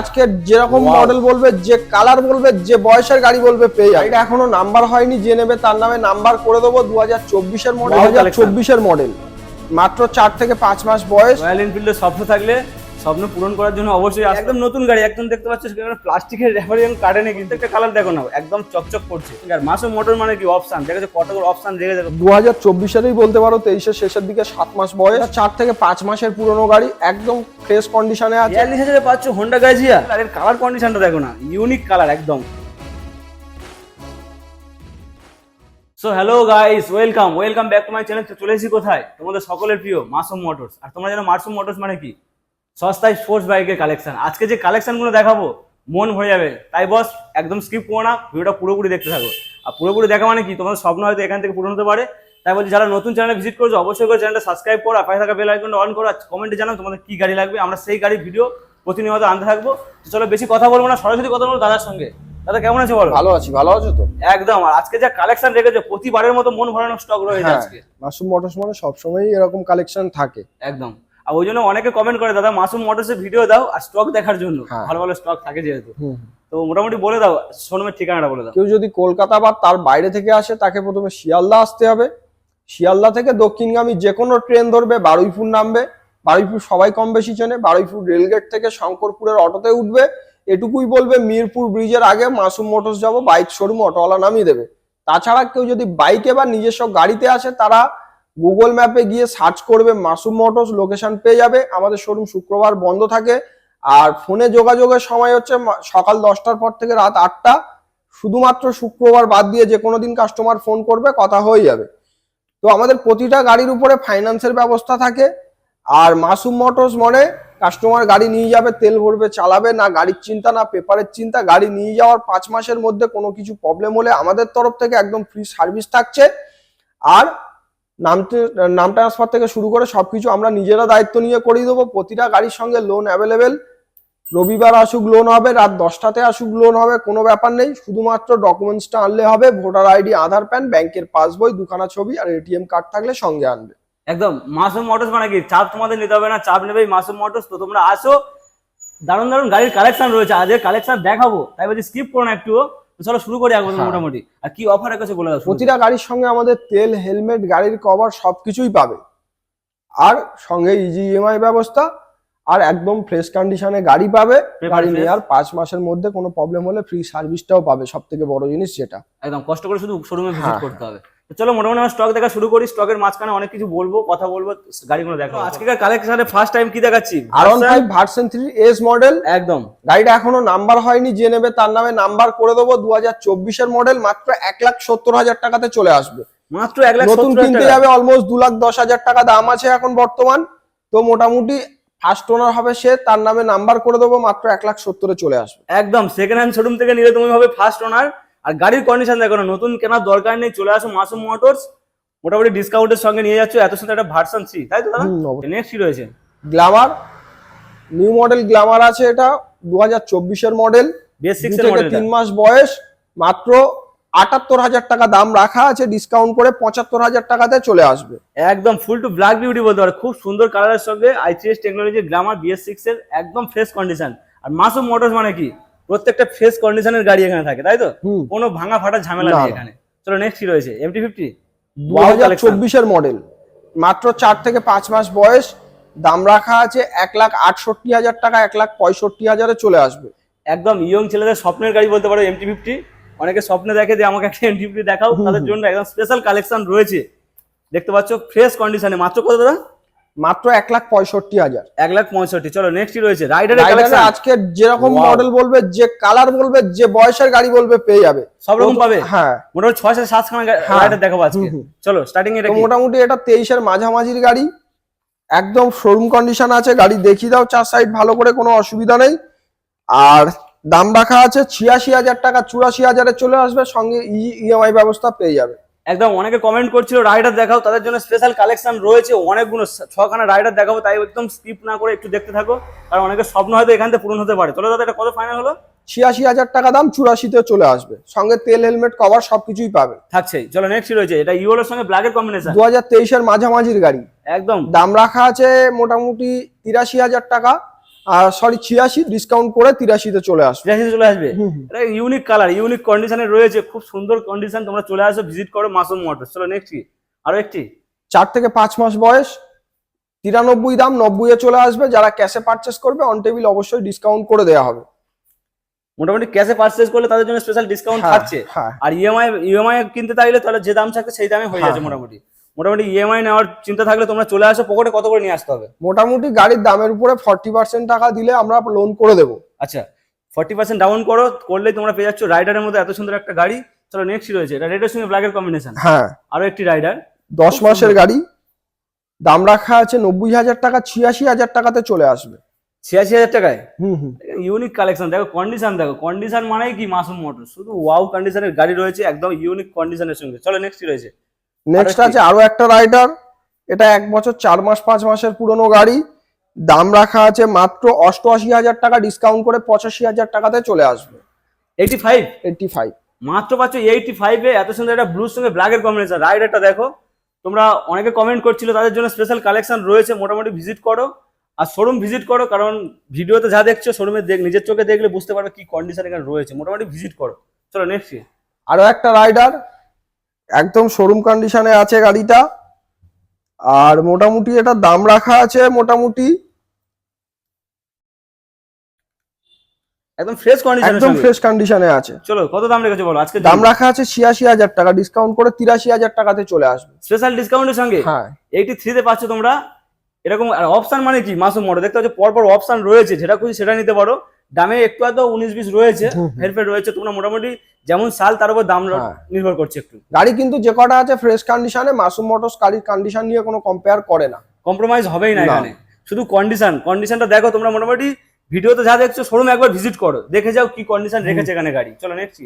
আজকে যেরকম মডেল বলবে যে কালার বলবে যে বয়সের গাড়ি বলবে পেয়ে যাবে। এটা এখনও নাম্বার হয়নি যে নেবে তার নামে নাম্বার করে দেবো দু হাজার চব্বিশের মডেল দু হাজার চব্বিশের মডেল মাত্র চার থেকে পাঁচ মাস বয়স। রয়্যাল এনফিল্ডের স্বপ্ন থাকলে স্বপ্ন পূরণ করার জন্য অবশ্যই একদম নতুন গাড়ি একদম দেখতে পাচ্ছ সেখানে প্লাস্টিকের র্যাপার এবং কাটেনি কিন্তু। একটা কালার দেখো না একদম চকচক করছে। আর মাসো মোটর মানে কি? অপশন দেখেছ কতগুলো অপশন দেখে দেখো দু হাজার চব্বিশেরই বলতে পারো তেইশের শেষের দিকে সাত মাস বয়স। চার থেকে পাঁচ মাসের পুরনো গাড়ি একদম ফ্রেশ কন্ডিশনে আছে। বিয়াল্লিশ হাজারে পাচ্ছ হোন্ডা গাজিয়া আর এর কালার কন্ডিশনটা দেখো না ইউনিক কালার একদম। So hello guys welcome welcome back to my channel চলে এসেছি কোথায়? তোমাদের সকলের প্রিয় মাসুম মোটরস। আর তোমরা জানো মাসুম মোটরস মানে কি? সস্তায় স্পোর্টস বাইকের কালেকশন আজকে যে কালেকশনগুলো দেখাবো মন ভরে যাবে। তাই বস একদম স্কিপ করো না ভিডিওটা পুরোপুরি দেখতে থাকো। আর পুরোপুরি দেখা মানে কি? তোমাদের স্বপ্ন হয়তো এখান থেকে পূরণ হতে পারে। তাই বলছি যারা নতুন চ্যানেলে ভিজিট করছ অবশ্যই করে চ্যানেলটা সাবস্ক্রাইব করো আর পাশে থাকা বেল আইকনটা অন করো আর কমেন্টে জানাও তোমাদের কি গাড়ি লাগবে। আমরা সেই গাড়ির ভিডিও প্রতিনিয়ত আনতে থাকব। চলো বেশি কথা বলব না সরাসরি কথা বলব দাদার সঙ্গে। দাদা কেমন আছে বলো? ভালো আছি ভালো আছো তো? একদম। আর আজকে যা কালেকশন রেখেছে প্রতিবারের মতো মন ভরানোর স্টক রয়েছে হ্যাঁ আজকে। মাসুম মোটরস মানে সবসময়ই এরকম কালেকশন থাকে। একদম। আর ওই জন্য অনেকে কমেন্ট করে দাদা মাসুম মোটরসের ভিডিও দাও আর স্টক দেখার জন্য। হ্যাঁ। ভালো ভালো স্টক থাকে যেহেতু। তো মোটামুটি বলে দাও শোরুমের ঠিকানাটা বলে দাও। কেউ যদি কলকাতা বা তার বাইরে থেকে আসে তাকে প্রথমে শিয়ালদা আসতে হবে। শিয়ালদা থেকে দক্ষিণগামী যে কোনো ট্রেন ধরবে বারুইপুর নামবে। বারুইপুর সবাই কম বেশি চেনে। বারুইপুর রেলগেট থেকে শঙ্করপুরের অটোতে উঠবে। এটুকুই বলবে মিরপুর ব্রিজের আগে মাসুম মোটরস যাব বাইক শোরুম অটোওয়ালা নামিয়ে দেবে। তাছাড়া কেউ যদি বাইকে বা নিজস্ব গাড়িতে আসে তারা গুগল ম্যাপে গিয়ে সার্চ করবে মাসুম মোটরস লোকেশন পেয়ে যাবে। আমাদের শোরুম শুক্রবার বন্ধ থাকে। আর ফোনে যোগাযোগের সময় হচ্ছে সকাল দশটার পর থেকে রাত আটটা। শুধুমাত্র শুক্রবার বাদ দিয়ে যে কোনো দিন কাস্টমার ফোন করবে, কথা হয়ে যাবে। তো আমাদের প্রতিটা গাড়ির উপরে ফাইন্যান্সের ব্যবস্থা থাকে। আর মাসুম মোটরস মনে কাস্টমার গাড়ি নিয়ে যাবে, তেল ভরবে, চালাবে, না গাড়ির চিন্তা, না পেপারের চিন্তা। গাড়ি নিয়ে যাওয়ার পাঁচ মাসের মধ্যে কোনো কিছু প্রবলেম হলে আমাদের তরফ থেকে একদম ফ্রি সার্ভিস থাকছে। আর নাম ট্রে- নাম ট্রান্সফার থেকে শুরু করে সবকিছু আমরা নিজেরা দায়িত্ব নিয়ে করিয়ে দেবো। প্রতিটা গাড়ির সঙ্গে লোন অ্যাভেলেবেল রবিবার আসুক লোন হবে, রাত দশটাতে আসুক লোন হবে, কোনো ব্যাপার নেই। শুধুমাত্র ডকুমেন্টসটা আনলে হবে ভোটার আইডি আধার প্যান ব্যাংকের পাসবই দুখানা ছবি আর এটিএম কার্ড থাকলে সঙ্গে আনবে। একদম। মাসুম মোটরস মানে কি? চাপ তোমাদের নিতে হবে না, চাপ নেবে মাসুম মোটরস তো তোমরা আসো। দারুণ দারুণ গাড়ির কালেকশন রয়েছে। আজকে কালেকশন দেখাবো। তাই বলছি স্কিপ করো না একটু তো চলো শুরু করি একবার হ্যাঁ। মোটামুটি। আর কি অফার আছে বলে দাও প্রতিটা গাড়ির সঙ্গে আমাদের তেল হেলমেট গাড়ির কভার সবকিছুই পাবে। আর সঙ্গে ইজি ইএমআই ব্যবস্থা আর একদম ফ্রেশ কন্ডিশনে গাড়ি পাবে। গাড়ি। নেওয়ার পাঁচ মাসের মধ্যে কোনো প্রবলেম হলে ফ্রি সার্ভিসটাও পাবে। সব থেকে বড় জিনিস যেটা। একদম কষ্ট করে শুধু শোরুমে ভিজিট হ্যাঁ, করতে হবে। তো চলো মোটামুটি আমরা স্টক দেখা শুরু করি স্টকের মাঝখানে অনেক কিছু বলব কথা বলব গাড়িগুলো দেখো আজকেকার কালেকশনে ফার্স্ট টাইম কি দেখাচ্ছি? আর one five version three S model একদম। গাড়িটা এখনও নাম্বার হয়নি যে নেবে তার নামে নাম্বার করে দেবো। দু হাজার চব্বিশের মডেল মাত্র এক লাখ সত্তর হাজার টাকাতে চলে আসবে। মাত্র এক লাখ নতুন কিনতে। যাবে অলমোস্ট দু লাখ দশ হাজার টাকা দাম আছে এখন বর্তমান। তো মোটামুটি ফার্স্ট ওনার হবে সে তার নামে নাম্বার করে দেবো মাত্র এক লাখ সত্তরে চলে আসবে। একদম সেকেন্ড হ্যান্ড শোরুম থেকে নিলে তুমি হবে ফার্স্ট ওনার আর গাড়ির কন্ডিশন দেখো না নতুন কেনার দরকার নেই চলে আসো মাসুম মোটরস মোটামুটি ডিসকাউন্টের সঙ্গে নিয়ে যাচ্ছ এত সুন্দর একটা ভার্সন সি তাই তো দাদা? নেক্সট কি রয়েছে? গ্ল্যামার নিউ মডেল গ্ল্যামার আছে এটা দু হাজার চব্বিশের মডেল বেস দু সিক্স থেকে তিন মাস বয়স মাত্র আটাত্তর হাজার টাকা দাম রাখা আছে ডিসকাউন্ট করে পঁচাত্তর হাজার টাকাতে চলে আসবে। একদম ফুল টু ব্ল্যাক বিউটি বলতে পারে খুব সুন্দর কালারের সঙ্গে ICS technology Glamour BS six এর একদম ফ্রেশ কন্ডিশন আর মাসুম মোটরস মানে কি? প্রত্যেকটা ফ্রেশ কন্ডিশনের গাড়ি এখানে থাকে তাই তো? কোনো ভাঙা ফাটা ঝামেলা নেই এখানে। চলো নেক্সট কি রয়েছে? এমটি ফিফটি দু হাজার চব্বিশের মডেল মাত্র চার থেকে পাঁচ মাস বয়স দাম রাখা আছে এক লাখ আটষট্টি হাজার টাকা এক লাখ পঁয়ষট্টি হাজারে চলে আসবে। একদম ইয়ং ছেলেদের স্বপ্নের গাড়ি বলতে পারো এমটি ফিফটি অনেকে স্বপ্নে দেখে যে আমাকে একটা এমটি ফিফটি দেখাও তাদের জন্য একদম স্পেশাল কালেকশন রয়েছে। দেখতে পাচ্ছ ফ্রেশ কন্ডিশনে মাত্র কত দাদা? মাত্র এক লাখ পঁয়ষট্টি হাজার। এক লাখ পঁয়ষট্টি চলো নেক্সট রয়েছে? রাইডারে আজকে যেরকম মডেল বলবে যে কালার বলবে যে বয়সের গাড়ি বলবে পেয়ে যাবে। সব রকম পাবে? হ্যাঁ। মোটামুটি ছয় সাত সাতখানা হ্যাঁ। রাইডার দেখাবো আজকে। চলো স্টার্টিং এটা মোটামুটি এটা তেইশের মাঝামাঝির গাড়ি। একদম শোরুম কন্ডিশন আছে গাড়ি দেখিয়ে দাও চার সাইড ভালো করে কোনো অসুবিধা নেই। আর দাম রাখা আছে ছিয়াশি হাজার টাকা চুরাশি হাজারে চলে আসবে সঙ্গে ইএমআই ব্যবস্থা পেয়ে যাবে। একদম অনেকে কমেন্ট করছিল রাইডার দেখাও। তাদের জন্য স্পেশাল কালেকশন রয়েছে অনেকগুলো ছখানা রাইডার দেখাবো তাই একদম স্কিপ না করে একটু দেখতে থাকো। কারণ অনেকের স্বপ্ন হয়তো এখান থেকে পূরণ হতে পারে। চলো দাদা এটা কত ফাইনাল হলো? ছিয়াশি হাজার টাকা দাম চুরাশিতে চলে আসবে। সঙ্গে তেল হেলমেট কভার সবকিছুই পাবে। থাকছে চলো নেক্সট রয়েছে এটা ইউলোর সঙ্গে ব্ল্যাকের কম্বিনেশন দু হাজার তেইশের মাঝামাঝির গাড়ি। একদম। দাম রাখা আছে মোটামুটি তিরাশি হাজার টাকা। আর সরি ছিয়াশি ডিসকাউন্ট করে তিরাশিতে চলে আসবে। তিরাশিতে চলে আসবে। এটা ইউনিক কালার ইউনিক কন্ডিশনে রয়েছে। খুব সুন্দর কন্ডিশন তোমরা চলে আসো ভিজিট করো মাসুম মোটরস চলো নেক্সট কি? আরও একটি? চার থেকে পাঁচ মাস বয়স তিরানব্বই দাম নব্বই এ চলে আসবে। যারা ক্যাশে পারচেস করবে অন টেবিল অবশ্যই ডিসকাউন্ট করে দেওয়া হবে। মোটামুটি ক্যাশে পারচেজ করলে তাদের জন্য স্পেশাল ডিসকাউন্ট হ্যাঁ, থাকছে। হ্যাঁ। আর ইএমআই ইএমআই কিনতে চাইলে তাহলে যে দাম থাকছে সেই দামে হয়ে হ্যাঁ, যাচ্ছে। মোটামুটি। মোটামুটি ইএমআই নেওয়ার চিন্তা থাকলে তোমরা চলে আসো পকেটে কত করে নিয়ে আসতে হবে? মোটামুটি গাড়ির দামের উপরে ফর্টি পার্সেন্ট টাকা দিলে আমরা লোন করে দেবো। আচ্ছা ফর্টি পার্সেন্ট ডাউন করো করলেই তোমরা পেয়ে যাচ্ছ রাইডারের মধ্যে এত সুন্দর একটা গাড়ি। চলো নেক্সট রয়েছে এটা রেডের সঙ্গে ব্ল্যাকের কম্বিনেশন হ্যাঁ। আরও একটি রাইডার দশ মাসের গাড়ি দাম রাখা আছে নব্বই হাজার টাকা ছিয়াশি হাজার টাকাতে চলে আসবে। ছিয়াশি হাজার টাকায়? হুম হুম। ইউনিক কালেকশন দেখো কন্ডিশন দেখো কন্ডিশন মানেই কি মাসুম মোটর শুধু ওয়াও কন্ডিশনের গাড়ি রয়েছে একদম ইউনিক কন্ডিশনের সঙ্গে। চলো নেক্সট রয়েছে? নেক্সট আছে আরও একটা রাইডার এটা এক বছর চার মাস পাঁচ মাসের পুরনো গাড়ি। দাম রাখা আছে মাত্র অষ্টআশি হাজার টাকা ডিসকাউন্ট করে পঁচাশি হাজার টাকাতে চলে আসবে। এইটি ফাইভ এইটটি ফাইভ মাত্র পাচ্ছ এইটি ফাইভে এত সুন্দর একটা ব্লুর সঙ্গে ব্ল্যাকের কম্বিনেশন রাইডারটা দেখো তোমরা অনেকে কমেন্ট করছিল তাদের জন্য স্পেশাল কালেকশন রয়েছে মোটামুটি ভিজিট করো। আর শোরুম ভিজিট করো কারণ ভিডিওতে যা দেখছ শোরুমে দেখ নিজের চোখে দেখলে বুঝতে পারবে কি কন্ডিশন এখানে রয়েছে। মোটামুটি ভিজিট করো। চলো নেক্সট আরও একটা রাইডার একদম শোরুম কন্ডিশনে আছে গাড়িটা। আর মোটামুটি এটা দাম রাখা আছে মোটামুটি। একদম ফ্রেশ কন্ডিশন একদম ফ্রেশ কন্ডিশনে আছে। চলো কত দাম রেখেছো বলো? আজকে দাম রাখা আছে ছিয়াশি হাজার টাকা ডিসকাউন্ট করে তিরাশি হাজার টাকাতে চলে আসবে। স্পেশাল ডিসকাউন্টের সঙ্গে? হ্যাঁ। এইটি থ্রিতে পাচ্ছ তোমরা। এরকম অপশন মানে কি? মাসুম মোটর দেখতে পাচ্ছ পরপর অপশন রয়েছে। যেটা খুশি সেটা নিতে পারো। দামে একটু আধ উনিশ বিশ রয়েছে। হেরফের রয়েছে তোমরা মোটামুটি যেমন সাল তার উপর দাম হ্যাঁ। নির্ভর করছে একটু। গাড়ি কিন্তু যে কটা আছে ফ্রেশ কন্ডিশনে মাসুম মোটরস গাড়ির কন্ডিশন নিয়ে কোনো কম্পেয়ার করে না। কম্প্রোমাইজ হবেই না। এখানে। শুধু কন্ডিশন কন্ডিশনটা দেখো তোমরা মোটামুটি ভিডিওতে যা দেখছ শোরুম একবার ভিজিট করো। দেখে যাও কি কন্ডিশন রেখেছে এখানে গাড়ি। চলো নেক্সট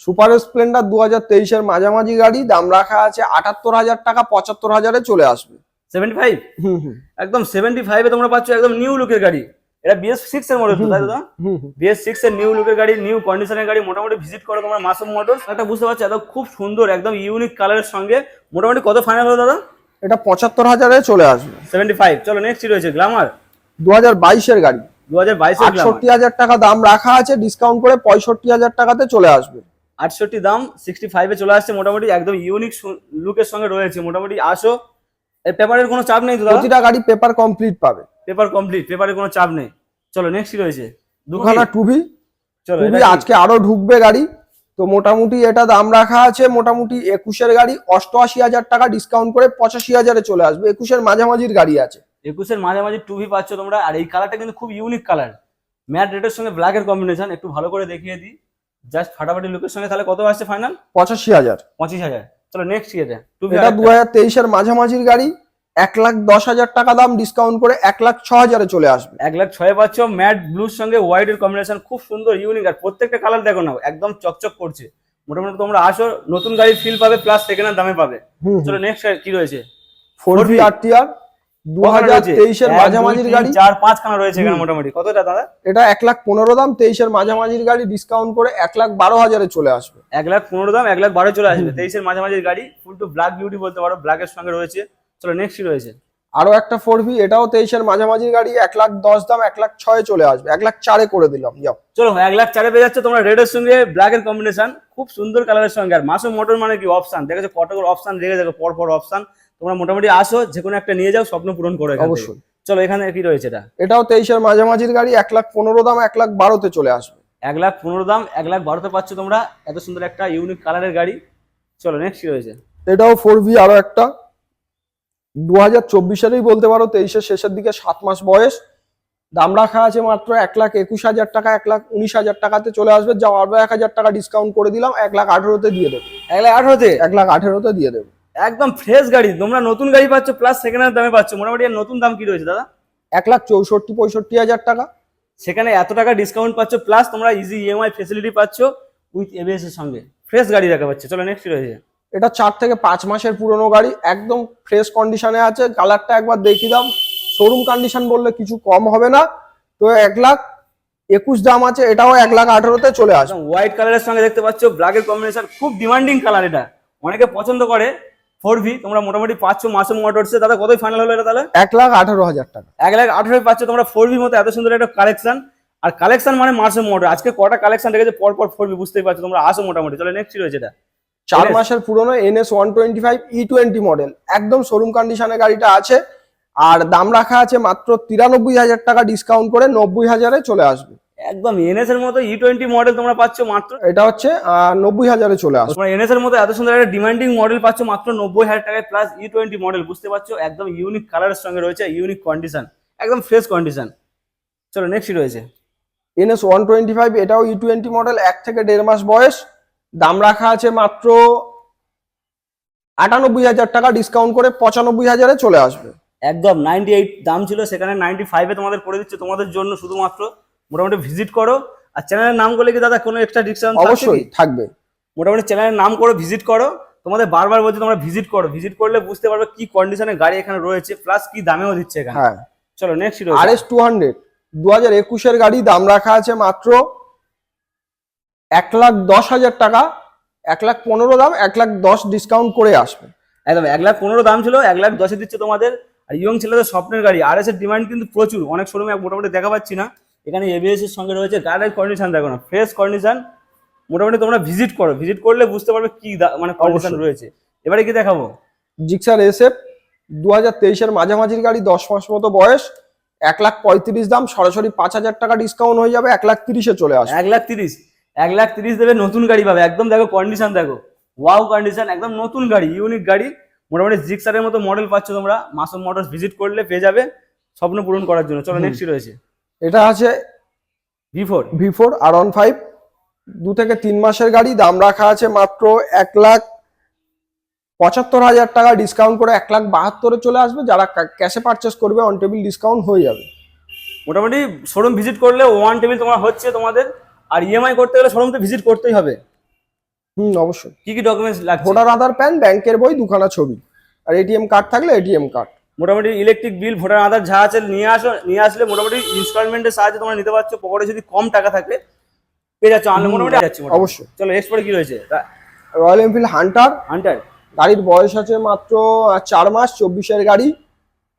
সুপার স্প্লেন্ডার দু হাজার তেইশের মাঝামাঝি গাড়ি দাম রাখা আছে আটাত্তর হাজার টাকা পঁচাত্তর হাজারে চলে আসবে। সেভেন্টি ফাইভ একদম সেভেন্টি ফাইভে তোমরা পাচ্ছ একদম নিউ লুকের গাড়ি। এটা বিএস সিক্স এর মডেল তো তাই দাদা? বিএস সিক্স এর নিউ লুকের গাড়ি নিউ কন্ডিশনের গাড়ি মোটামুটি ভিজিট করো তোমার মাসুম মোটরস একটা বুঝতে পারছ এত খুব সুন্দর একদম ইউনিক কালারের সঙ্গে। মোটামুটি কত ফাইনাল হলো দাদা? এটা পঁচাত্তর হাজারে চলে আসবে। সেভেন্টি ফাইভ চলো নেক্সট রয়েছে গ্লামার দু হাজার বাইশের গাড়ি। দু হাজার বাইশের আটষট্টি হাজার টাকা দাম রাখা আছে ডিসকাউন্ট করে পঁয়ষট্টি হাজার টাকাতে চলে আসবে। আটষট্টি দাম সিক্সটি ফাইভে চলে আসছে মোটামুটি একদম ইউনিক লুকের সঙ্গে রয়েছে। মোটামুটি আসো। এর পেপারের কোনো চাপ নেই প্রতিটা গাড়ি পেপার কমপ্লিট পাবে। পেপার কমপ্লিট পেপারের কোনো চাপ নেই। চলো নেক্সট কি রয়েছে? দুখানা টুবি চলো টুবি আজকে আরও ঢুকবে গাড়ি। তো মোটামুটি এটা দাম রাখা আছে মোটামুটি একুশের গাড়ি অষ্টআশি হাজার টাকা ডিসকাউন্ট করে পঁচাশি হাজারে চলে আসবে। একুশের মাঝামাঝির গাড়ি আছে। একুশের মাঝামাঝি টুভি পাচ্ছ তোমরা আর এই কালারটা কিন্তু খুব ইউনিক কালার ম্যাট রেডের সঙ্গে ব্ল্যাকের কম্বিনেশন একটু ভালো করে দেখিয়ে দিই। জাস্ট ফাটাফাটি লুকের সঙ্গে তাহলে কত আসছে ফাইনাল পঁচাশি হাজার। পঁচিশ হাজার। চলো নেক্সট টুভি এটা? দু হাজার তেইশের মাঝামাঝির গাড়ি। এক লাখ দশ হাজার টাকা দাম ডিসকাউন্ট করে এক লাখ ছ হাজারে চলে আসবে। এক লাখ ছয় পাচ্ছ ম্যাট ব্লুর সঙ্গে হোয়াইট এর কম্বিনেশন খুব সুন্দর ইউনিক আর প্রত্যেকটা কালার দেখো না একদম চকচক করছে। মোটামুটি তোমরা আসো নতুন গাড়ির ফিল পাবে প্লাস সেকেন্ড দামে পাবে। চলো নেক্সট কি রয়েছে? ফোর 4V ভি আর টি আর দু হাজার তেইশের মাঝামাঝির গাড়ি। চার পাঁচ খানা রয়েছে এখানে মোটামুটি। কতটা দাদা? এটা এক লাখ পনেরো দাম তেইশের মাঝামাঝির গাড়ি ডিসকাউন্ট করে এক লাখ বারো হাজারে চলে আসবে। এক লাখ পনেরো দাম এক লাখ বারো চলে আসবে। তেইশের মাঝামাঝির গাড়ি ফুল টু ব্ল্যাক বিউটি বলতে পারো ব্ল্যাকের সঙ্গে রয়েছে। চলো নেক্সট রয়েছে। আরও একটা ফোর ভি এটাও তেইশের মাঝামাঝির গাড়ি এক লাখ দশ দাম এক লাখ ছয়ে চলে আসবে এক লাখ চারে করে দিলাম যাও। চলো এক লাখ চারে পেয়ে যাচ্ছে তোমরা রেডের সঙ্গে ব্ল্যাকের কম্বিনেশন খুব সুন্দর কালারের সঙ্গে। আর মাসুম মোটর মানে কি অপশন দেখেছ কতগুলো অপশন রেখে দেখো পর পর অপশন তোমরা মোটামুটি আসো যে কোনো একটা নিয়ে যাও স্বপ্ন পূরণ করে অবশ্যই। চলো এখানে কি রয়েছে এটা? এটাও তেইশের মাঝামাঝির গাড়ি এক লাখ পনেরো দাম এক লাখ বারোতে চলে আসবে। এক লাখ পনেরো দাম এক লাখ বারোতে পাচ্ছ তোমরা। এত সুন্দর একটা ইউনিক কালারের গাড়ি। চলো নেক্সট কি রয়েছে? এটাও ফোর ভি আরও একটা। দু হাজার চব্বিশেরই বলতে পারো তেইশের শেষের দিকে সাত মাস বয়স। দাম রাখা আছে মাত্র এক লাখ একুশ হাজার টাকা এক লাখ উনিশ হাজার টাকাতে চলে আসবে। যা আরও এক হাজার টাকা ডিসকাউন্ট করে দিলাম এক লাখ আঠেরোতে দিয়ে দেবো। এক লাখ আঠেরোতে? এক লাখ আঠেরোতে দিয়ে দেবো। একদম ফ্রেশ গাড়ি তোমরা নতুন গাড়ি পাচ্ছ প্লাস সেকেন্ড হ্যান্ড দামে পাচ্ছ। মোটামুটি নতুন দাম কি রয়েছে দাদা? এক লাখ চৌষট্টি পঁয়ষট্টি হাজার টাকা। সেখানে এত টাকা ডিসকাউন্ট পাচ্ছ প্লাস তোমরা ইজি ইএমআই ফেসিলিটি পাচ্ছ উইথ এবিএস এর সঙ্গে। ফ্রেশ গাড়ি দেখা পাচ্ছে। চলো নেক্সট রয়েছে। এটা চার থেকে পাঁচ মাসের পুরনো গাড়ি একদম ফ্রেশ কন্ডিশনে আছে। কালারটা একবার দেখিয়ে দাম শোরুম কন্ডিশন বললে কিছু কম হবে না। তো এক লাখ একুশ দাম আছে এটাও এক লাখ আঠারোতে চলে একদম হোয়াইট কালারের সঙ্গে দেখতে পাচ্ছ ব্ল্যাকের কম্বিনেশন খুব ডিমান্ডিং কালার এটা। অনেকে পছন্দ করে ফোর ভি তোমরা মোটামুটি পাচ্ছ মাসুম মোটরসে দাদা কতই ফাইনাল হলো এটা তাহলে? এক লাখ আঠারো হাজার টাকা। এক লাখ আঠারো পাচ্ছ তোমরা ফোর ভি মতো এত সুন্দর একটা কালেকশন আর কালেকশন মানে মাসুম মোটর আজকে কটা কালেকশন রেখেছে পর পর ফোর ভি বুঝতেই পারছ তোমরা। আসো মোটামুটি চলে নেক্সট রয়েছে এটা? চার মাসের পুরনো NS one twenty five E twenty model একদম শোরুম কন্ডিশনে গাড়িটা আছে। আর দাম রাখা আছে মাত্র তিরানব্বই হাজার টাকা ডিসকাউন্ট করে নব্বই হাজারে চলে আসবে। একদম এনএস এর মতো ই টোয়েন্টি মডেল তোমরা পাচ্ছ মাত্র? এটা হচ্ছে নব্বই হাজারে চলে আসবে। তোমরা এনএস এর মতো এত সুন্দর একটা ডিমান্ডিং মডেল পাচ্ছ মাত্র নব্বই হাজার টাকায় প্লাস ই টোয়েন্টি মডেল বুঝতে পারছ? একদম ইউনিক কালারের সঙ্গে রয়েছে ইউনিক কন্ডিশন একদম ফ্রেশ কন্ডিশন চলো নেক্সট রয়েছে? এনএস ওয়ান টোয়েন্টি ফাইভ এটাও ই টোয়েন্টি মডেল এক থেকে দেড় মাস বয়স। দাম রাখা আছে মাত্র আটানব্বই হাজার টাকা ডিসকাউন্ট করে পঁচানব্বই হাজারে চলে আসবে। একদম নাইনটি এইট দাম ছিল সেখানে নাইনটি ফাইভে তোমাদের করে দিচ্ছে তোমাদের জন্য শুধুমাত্র মোটামুটি ভিজিট করো। আর চ্যানেলের নাম করলে কি দাদা কোনো এক্সট্রা ডিসকাউন্ট অবশ্যই থাকবে। মোটামুটি চ্যানেলের নাম করে ভিজিট করো। তোমাদের বারবার বলছি তোমরা ভিজিট করো। ভিজিট করলে বুঝতে পারবে কি কন্ডিশনে গাড়ি এখানে রয়েছে প্লাস কি দামেও দিচ্ছে এখানে। হ্যাঁ। চলো next R S two hundred দু হাজার একুশের গাড়ি দাম রাখা আছে মাত্র এক লাখ দশ হাজার টাকা এক লাখ পনেরো দাম এক লাখ দশ ডিসকাউন্ট করে আসবে। একদম এক লাখ পনেরো দাম ছিল এক লাখ দশে দিচ্ছে তোমাদের। আর ইয়ং ছেলেদের স্বপ্নের গাড়ি আর এস এর ডিমান্ড কিন্তু প্রচুর। অনেক শোরুমে মোটামুটি দেখা পাচ্ছি না। এখানে এবিএস এর সঙ্গে রয়েছে গাড়ির কন্ডিশন দেখো না ফ্রেশ কন্ডিশন মোটামুটি তোমরা ভিজিট করো। ভিজিট করলে বুঝতে পারবে কি মানে কন্ডিশন রয়েছে। এবারে কি দেখাবো? জিক্সার এসএফ দু হাজার তেইশের মাঝামাঝির গাড়ি দশ মাস মতো বয়স। এক লাখ পঁয়ত্রিশ দাম সরাসরি পাঁচ হাজার টাকা ডিসকাউন্ট হয়ে যাবে এক লাখ তিরিশে চলে আসবে। এক লাখ তিরিশ। এক লাখ তিরিশ দেবে নতুন গাড়ি পাবে। একদম দেখো কন্ডিশন দেখো। ওয়াও কন্ডিশন একদম নতুন গাড়ি ইউনিক গাড়ি। মোটামুটি জিক্সারের মতো মডেল পাচ্ছ তোমরা। মাসুম মোটরস ভিজিট করলে পেয়ে যাবে স্বপ্ন পূরণ করার জন্য। চলো নেক্সট রয়েছে? এটা আছে V four V four R one five দু থেকে তিন মাসের গাড়ি দাম রাখা আছে মাত্র এক লাখ পঁচাত্তর হাজার টাকা। ডিসকাউন্ট করে এক লাখ বাহাত্তরে চলে আসবে। যারা ক্যাশে পারচেস করবে অন টেবিল ডিসকাউন্ট হয়ে যাবে। মোটামুটি শোরুম ভিজিট করলে ওয়ান টেবিল তোমার হচ্ছে তোমাদের আর ইএমআই করতে গেলে শোরুম তো ভিজিট করতেই হবে। হুম অবশ্যই। কি কি ডকুমেন্টস লাগছে? ভোটার আধার প্যান ব্যাংকের বই দুখানা ছবি। আর এটিএম কার্ড থাকলে এটিএম কার্ড মোটামুটি ইলেকট্রিক বিল ভোটার আধার যা আছে নিয়ে আসো নিয়ে আসলে মোটামুটি ইনস্টলমেন্টের সাহায্যে তোমরা নিতে পারছ। পকেটে যদি কম টাকা থাকে পেয়ে যাচ্ছ। আনলে মোটামুটি যাচ্ছে অবশ্যই। চলো এক্সপোর্টে কি রয়েছে? রয়্যাল এনফিল্ড হান্টার হান্টার গাড়ির বয়স আছে মাত্র চার মাস চব্বিশের গাড়ি।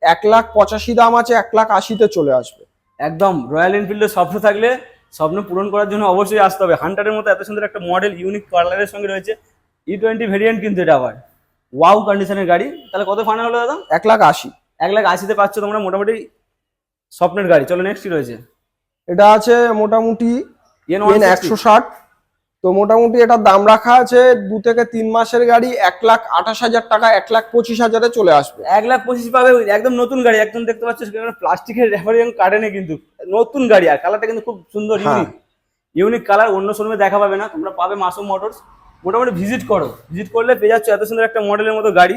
এক লাখ পঁচাশি দাম আছে এক লাখ আশিতে চলে আসবে। একদম রয়্যাল এনফিল্ডের স্বপ্ন থাকলে স্বপ্ন পূরণ করার জন্য অবশ্যই আসতে হবে। হান্টারের মতো এত সুন্দর একটা মডেল ইউনিক কালারের সঙ্গে রয়েছে। ই টোয়েন্টি ভেরিয়েন্ট কিন্তু এটা আবার। ওয়াও কন্ডিশনের গাড়ি। তাহলে কত ফাইনাল হলো দাদা? এক লাখ আশি। এক লাখ আশিতে পাচ্ছ তোমরা মোটামুটি স্বপ্নের গাড়ি। চলো নেক্সট কি রয়েছে? এটা আছে মোটামুটি একশো ষাট। তো মোটামুটি এটার দাম রাখা আছে দু থেকে তিন মাসের গাড়ি এক লাখ আঠাশ হাজার টাকা এক লাখ পঁচিশ হাজারে চলে আসবে। এক লাখ পঁচিশ পাবে একদম নতুন গাড়ি একদম দেখতে পাচ্ছ সেখানে প্লাস্টিকের রেফারিং কাটে নেই কিন্তু। নতুন গাড়ি আর কালারটা কিন্তু খুব সুন্দর। ইউনিক ইউনিক কালার অন্য শোরুমে দেখা পাবে না। তোমরা পাবে মাসুম মোটরস মোটামুটি ভিজিট করো। ভিজিট করলে পেয়ে যাচ্ছ এত সুন্দর একটা মডেলের মতো গাড়ি।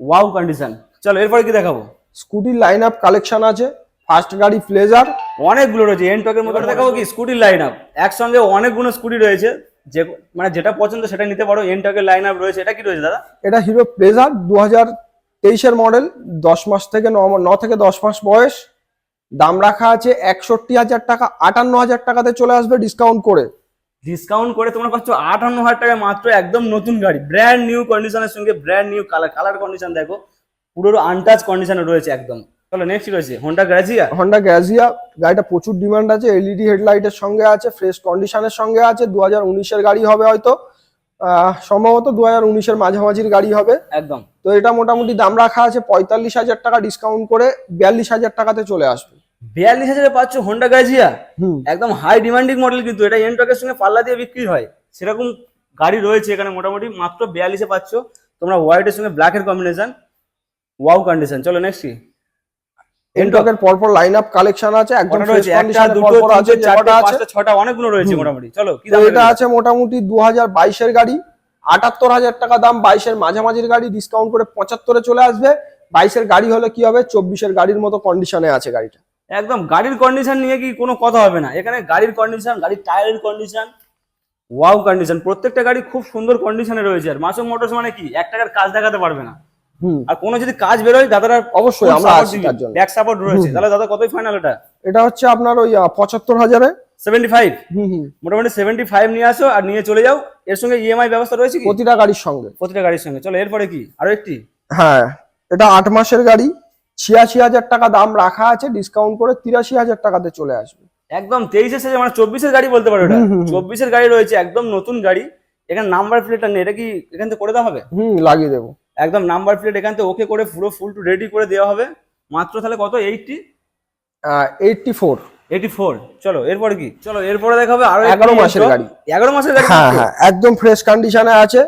ওয়াও কন্ডিশন চলো এরপরে কি দেখাবো? স্কুটির লাইন আপ কালেকশন আছে। ফার্স্ট গাড়ি প্লেজার অনেকগুলো রয়েছে এন টকের মতো দেখাবো কি স্কুটির লাইন আপ একসঙ্গে অনেকগুলো স্কুটি রয়েছে যে মানে যেটা পছন্দ সেটা নিতে পারো এন টকের লাইন আপ রয়েছে এটা কি রয়েছে দাদা? এটা হিরো প্লেজার দু হাজার তেইশের মডেল দশ মাস থেকে ন ন থেকে দশ মাস বয়স। দাম রাখা আছে একষট্টি হাজার টাকা আটান্ন হাজার টাকাতে চলে আসবে ডিসকাউন্ট করে। ডিসকাউন্ট করে তোমরা পাচ্ছ আটান্ন হাজার টাকায় মাত্র একদম নতুন গাড়ি ব্র্যান্ড নিউ কন্ডিশনের সঙ্গে brand new colour colour condition দেখো। পুরো আনটাচ কন্ডিশনে রয়েছে একদম। চলো নেক্সট রয়েছে? হোন্ডা গ্রাজিয়া হন্ডা গ্যাজিয়া গাড়িটা প্রচুর ডিমান্ড আছে এলইডি হেডলাইটের সঙ্গে আছে ফ্রেশ কন্ডিশনের সঙ্গে আছে দু হাজার উনিশের গাড়ি হবে হয়তো। সম্ভবত দু হাজার উনিশের মাঝামাঝির গাড়ি হবে। একদম। তো এটা মোটামুটি দাম রাখা আছে পঁয়তাল্লিশ হাজার টাকা ডিসকাউন্ট করে বিয়াল্লিশ হাজার টাকাতে চলে আসবে। বিয়াল্লিশ হাজারে পাচ্ছ হোন্ডা গ্রাজিয়া হুম। একদম হাই ডিমান্ডিং মডেল কিন্তু এটা এন টকের সঙ্গে পাল্লা দিয়ে বিক্রি হয়। সেরকম গাড়ি রয়েছে এখানে মোটামুটি মাত্র বিয়াল্লিশে পাচ্ছ। তোমরা হোয়াইটের সঙ্গে ব্ল্যাকের কম্বিনেশন ওয়াও কন্ডিশন চলো নেক্সট কি? এনটকের পরপর লাইন আপ কালেকশন আছে একদম রয়েছে একটা দুটো আছে যে আছে পাঁচটা ছটা অনেকগুলো রয়েছে মোটামুটি। চলো কি দাম এটা আছে মোটামুটি দু হাজার বাইশের গাড়ি আটাত্তর হাজার টাকা দাম বাইশের মাঝামাঝির গাড়ি ডিসকাউন্ট করে পঁচাত্তরে চলে আসবে। বাইশের গাড়ি হলে কি হবে? চব্বিশের গাড়ির মতো কন্ডিশনে আছে গাড়িটা। একদম গাড়ির কন্ডিশন নিয়ে কি কোনো কথা হবে না। এখানে গাড়ির কন্ডিশন গাড়ির টায়ারের কন্ডিশন ওয়াও কন্ডিশন প্রত্যেকটা গাড়ি খুব সুন্দর কন্ডিশনে রয়েছে। আর মাসুম মোটরস মানে কি? এক টাকার কাজ দেখাতে পারবে না। আর কোনো যদি কাজ বেরোয় দাদারা অবশ্যই আমরা আছি তার জন্য। ব্যাক সাপোর্ট রয়েছে। তাহলে দাদা কতই ফাইনাল এটা? এটা হচ্ছে আপনার ওই পঁচাত্তর হাজারে। সেভেন্টি ফাইভ হুম হুম। মোটামুটি সেভেন্টি ফাইভ নিয়ে আসো আর নিয়ে চলে যাও। এর সঙ্গে ইএমআই ব্যবস্থা রয়েছে কি? প্রতিটা গাড়ির সঙ্গে। প্রতিটা গাড়ির সঙ্গে। চলো এরপরে কি? আরও একটি? হ্যাঁ এটা আট মাসের গাড়ি। ছিয়াশি হাজার টাকা দাম রাখা আছে ডিসকাউন্ট করে তিরাশি হাজার টাকাতে চলে আসবে। একদম তেইশের সাথে মানে চব্বিশের গাড়ি বলতে পারো এটা। চব্বিশের গাড়ি রয়েছে একদম নতুন গাড়ি। এখানে নাম্বার প্লেটটা নেই। এটা কি এখান থেকে করে দেওয়া হবে? হুম লাগিয়ে দেবো। একদম নাম্বার প্লেট এখান থেকে ওকে করে পুরো ফুল টু রেডি করে দেওয়া হবে। মাত্র তাহলে কত? Eighty eighty four eighty four চলো এরপরে কি? চলো এরপরে দেখাবে আরও একটি 11 মাসের গাড়ি। এগারো মাসের গাড়ি হ্যাঁ হ্যাঁ একদম ফ্রেশ কন্ডিশনে আছে।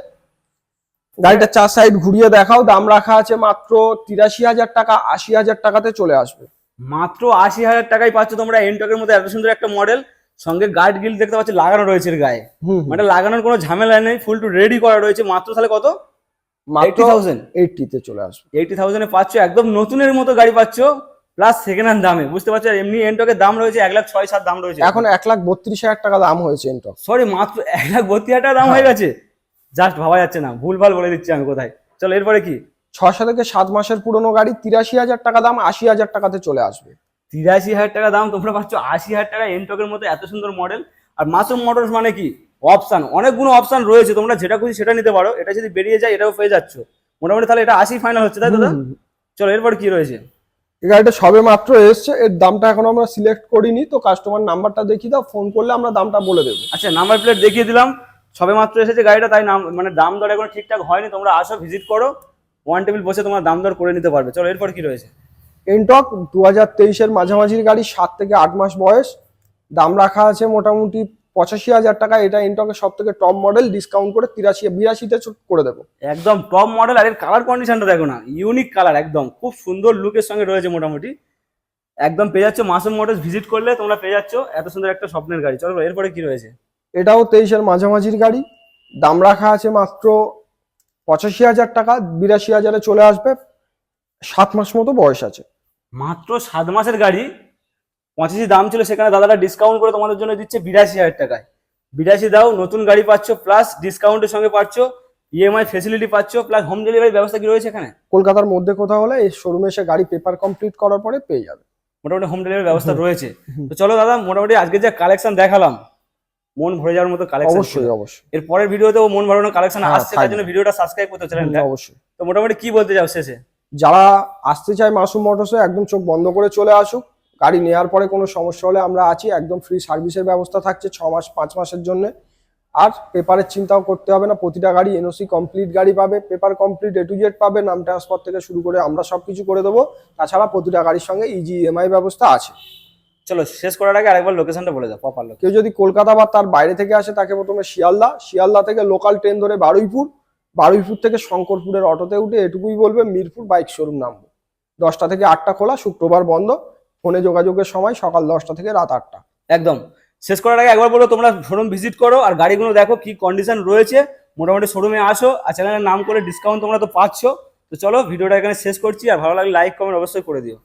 গাড়িটা চার সাইড ঘুরিয়ে দেখাও দাম রাখা আছে মাত্র তিরাশি হাজার টাকা আশি হাজার টাকাতে চলে আসবে। মাত্র আশি হাজার টাকায় পাচ্ছ তোমরা এনটকের মধ্যে এত সুন্দর একটা মডেল সঙ্গে গার্ড গিল দেখতে পাচ্ছ লাগানো রয়েছে গায়ে। মানে লাগানোর কোনো ঝামেলা নেই ফুল টু রেডি করা রয়েছে। মাত্র তাহলে কত? মাত্র থাউজেন্ড এইটটিতে চলে আসবে। এইটি থাউজেন্ডে পাচ্ছ একদম নতুনের মতো গাড়ি পাচ্ছ প্লাস সেকেন্ড হ্যান্ড দামে। বুঝতে পারছ? এমনি এনটকের দাম রয়েছে এক লাখ ছয় সাত দাম রয়েছে। এখন এক লাখ বত্রিশ হাজার টাকা দাম হয়েছে এনটক সরি মাত্র এক লাখ বত্রিশ হাজার টাকা দাম হয়ে গেছে? জাস্ট ভাবা যাচ্ছে না ভুলভাল বলে দিচ্ছি আমি কোথায়। চলো এরপরে কি? ছশো থেকে সাত মাসের পুরনো গাড়ি তিরাশি হাজার টাকা দাম আশি হাজার টাকাতে চলে আসবে। তিরাশি হাজার টাকা দাম তোমরা পাচ্ছ আশি হাজার টাকা এনটকের মতো এত সুন্দর মডেল আর মাসুম মোটরস মানে কি? অপশন অনেকগুলো অপশান রয়েছে তোমরা যেটা খুশি সেটা নিতে পারো। এটা যদি বেরিয়ে যায় এটাও পেয়ে যাচ্ছ। মোটামুটি তাহলে এটা আশি ফাইনাল হচ্ছে তাই তো দাদা? চলো এরপর কি রয়েছে? এই গাড়িটা সবে মাত্র এসছে এর দামটা এখন আমরা সিলেক্ট করিনি তো কাস্টমার নাম্বারটা দেখিয়ে দাও ফোন করলে আমরা দামটা বলে দেবো। আচ্ছা নাম্বার প্লেট দেখিয়ে দিলাম। সবে মাত্র এসেছে গাড়িটা তাই নাম মানে দাম দর এখন ঠিকঠাক হয়নি তোমরা আসো ভিজিট করো। ওয়ান টেবিল বসে তোমার দাম দর করে নিতে পারবে। চলো এরপর কি রয়েছে? এনটক দু হাজার তেইশের মাঝামাঝির গাড়ি সাত থেকে আট মাস বয়স। দাম রাখা আছে মোটামুটি পঁচাশি হাজার টাকা এটা এনটকের সব থেকে টপ মডেল ডিসকাউন্ট করে তিরাশি বিরাশিতে করে দেবো। একদম টপ মডেল আর এর কালার কন্ডিশনটা দেখো না ইউনিক কালার একদম। খুব সুন্দর লুকের সঙ্গে রয়েছে মোটামুটি। একদম পেয়ে যাচ্ছ মাসুম মোটরস ভিজিট করলে তোমরা পেয়ে যাচ্ছ। এত সুন্দর একটা স্বপ্নের গাড়ি। চলো এরপরে কি রয়েছে? এটাও তেইশের মাঝামাঝির গাড়ি। দাম রাখা আছে মাত্র পঁচাশি হাজার টাকা বিরাশি হাজারে চলে আসবে। সাত মাস মতো বয়স আছে। মাত্র সাত মাসের গাড়ি পঁচাশি দাম ছিল সেখানে দাদারা ডিসকাউন্ট করে তোমাদের জন্য দিচ্ছে বিরাশি হাজার টাকায়। বিরাশি দাও নতুন গাড়ি পাচ্ছ প্লাস ডিসকাউন্টের সঙ্গে পাচ্ছ ইএমআই ফেসিলিটি পাচ্ছ প্লাস হোম ডেলিভারি ব্যবস্থা কি রয়েছে এখানে? কলকাতার মধ্যে কোথাও হলে এই শোরুমে এসে গাড়ি পেপার কমপ্লিট করার পরে পেয়ে যাবে। মোটামুটি হোম ডেলিভারি ব্যবস্থা রয়েছে। তো চলো দাদা মোটামুটি আজকে যে কালেকশন দেখালাম মন ভরে যাওয়ার মতো কালেকশন অবশ্যই অবশ্যই। এর পরের ভিডিওতেও মন ভরানো কালেকশন হ্যাঁ, আসছে তার জন্য ভিডিওটা সাবস্ক্রাইব করতে চ্যানেলটা অবশ্যই। তো মোটামুটি কি বলতে চাও শেষে? যারা আসতে চায় মাসুম মোটরসে একদম চোখ বন্ধ করে চলে আসুক। গাড়ি নেওয়ার পরে কোনো সমস্যা হলে আমরা আছি একদম ফ্রি সার্ভিসের ব্যবস্থা থাকছে ছ মাস পাঁচ মাসের জন্য। আর পেপারের চিন্তাও করতে হবে না প্রতিটা গাড়ি এনওসি কমপ্লিট গাড়ি পাবে paper complete A to Z পাবে নাম ট্রান্সফার থেকে শুরু করে আমরা সব কিছু করে দেবো। তাছাড়া প্রতিটা গাড়ির সঙ্গে ইজি ইএমআই ব্যবস্থা আছে। চলো শেষ করার আগে আরেকবার লোকেশনটা বলে দাও প্রপার কেউ যদি কলকাতা বা তার বাইরে থেকে আসে তাকে প্রথমে শিয়ালদা। শিয়ালদা থেকে লোকাল ট্রেন ধরে বারুইপুর। বারুইপুর থেকে শঙ্করপুরের অটোতে উঠে এটুকুই বলবে মিরপুর বাইক শোরুম নামবো। দশটা থেকে আটটা খোলা শুক্রবার বন্ধ। ফোনে যোগাযোগের সময় সকাল দশটা থেকে রাত আটটা। একদম। শেষ করার আগে একবার বলো তোমরা শোরুম ভিজিট করো আর গাড়িগুলো দেখো কি কন্ডিশন রয়েছে। মোটামুটি শোরুমে আসো আর চ্যানেলের নাম করে ডিসকাউন্ট তোমরা তো পাচ্ছ। তো চলো, ভিডিওটা এখানে শেষ করছি আর ভালো লাগলে লাইক কমেন্ট অবশ্যই করে দিও।